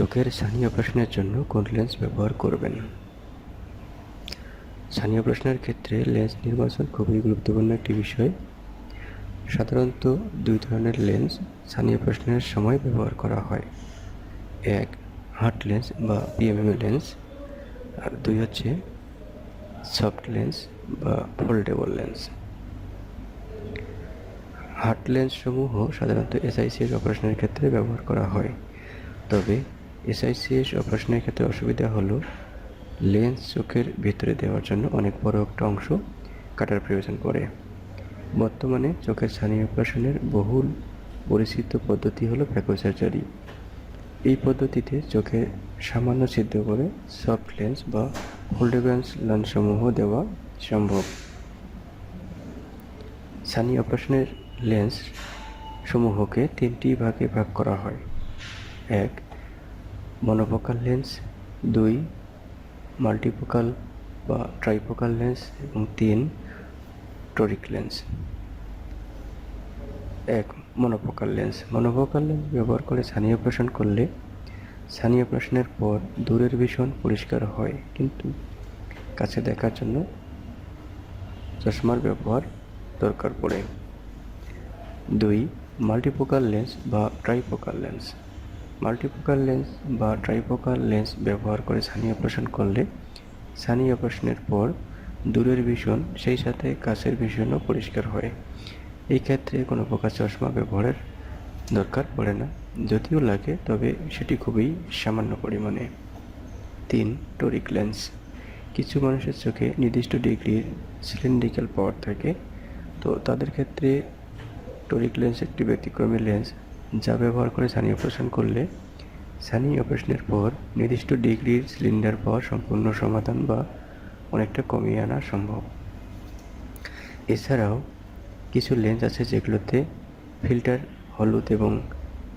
চোখের স্থানীয় প্রশ্নের জন্য কোন লেন্স ব্যবহার করবেন। স্থানীয় প্রশ্নের ক্ষেত্রে লেন্স নির্বাচন খুবই গুরুত্বপূর্ণ একটি বিষয়। সাধারণত দুই ধরনের লেন্স স্থানীয় প্রশ্নের সময় ব্যবহার করা হয়। এক, হার্ড লেন্স বা পিএমএম লেন্স। আর দুই হচ্ছে সফট লেন্স বা ফোল্ডেবল লেন্স। হার্ড লেন্সসমূহ সাধারণত এসআইসিএস অপারেশনের ক্ষেত্রে ব্যবহার করা হয়। তবে এসআইসিএস অপারেশনের ক্ষেত্রে অসুবিধা হলো, লেন্স চোখের ভিতরে দেওয়ার জন্য অনেক বড় একটা অংশ কাটার প্রয়োজন পড়ে। বর্তমানে চোখের স্থানীয় অপারেশনের বহুল পরিচিত পদ্ধতি হলো ফ্যাকো সার্জারি। এই পদ্ধতিতে চোখে সামান্য ছিদ্র করে সফট লেন্স বা ফোল্ডেবল লেন্সসমূহ দেওয়া সম্ভব। সানি অপারেশনের লেন্স সমূহকে তিনটি ভাগে ভাগ করা হয়। এক মনোফোকাল লেন্স, দুই মাল্টিফোকাল বা ট্রাইফোকাল লেন্স এবং তিন, টোরিক লেন্স। এক মনোফোকাল লেন্স। মনোফোকাল লেন্স ব্যবহার করে সানি অপারেশন করলে সানি অপারেশনের পর দূরের ভীষণ পরিষ্কার হয়, কিন্তু কাছে দেখার জন্য চশমার ব্যবহার দরকার পড়ে। দুই মাল্টিফোকাল লেন্স বা ট্রাইফোকাল লেন্স। মাল্টিফোকাল লেন্স বা ট্রাইফোকাল লেন্স ব্যবহার করে সানি অপারেশন করলে সানি অপারেশনের পর দূরের ভীষণ সেই সাথে কাছের ভীষণও পরিষ্কার হয়। এই ক্ষেত্রে কোনো প্রকার চশমা ব্যবহারের দরকার পড়ে না। যদিও লাগে, তবে সেটি খুবই সামান্য পরিমাণে। তিন টোরিক লেন্স কিছু মানুষের চোখে নির্দিষ্ট ডিগ্রির সিলিন্ড্রিক্যাল পাওয়ার থাকে। তো তাদের ক্ষেত্রে টোরিক লেন্স একটি ব্যতিক্রমী লেন্স যা ব্যবহার করে সানি অপারেশন করলে সানি অপারেশনের পর নির্দিষ্ট ডিগ্রির সিলিন্ডার পাওয়ার সম্পূর্ণ সমাধান বা অনেকটা কমিয়ে আনা সম্ভব। এছাড়াও, কিছু লেন্স আছে যেগুলোতে ফিল্টার হলুদ এবং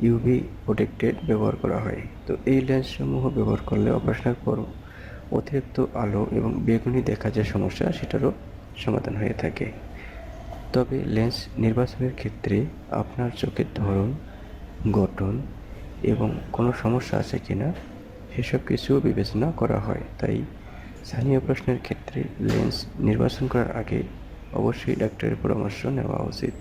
ইউভি প্রোটেক্টেড ব্যবহার করা হয়। তো এই লেন্সসমূহ ব্যবহার করলে অপারেশনের পর অতিরিক্ত আলো এবং বেগুনি দেখা যে সমস্যা, সেটারও সমাধান হয়ে থাকে। তবে লেন্স নির্বাচনের ক্ষেত্রে আপনার চোখের ধরন গঠন এবং কোনো সমস্যা আছে কি না সেসব কিছুও বিবেচনা করা হয়। তাই স্থানীয় প্রশ্নের ক্ষেত্রে লেন্স নির্বাচন করার আগে অবশ্যই ডাক্তারের পরামর্শ নেওয়া উচিত।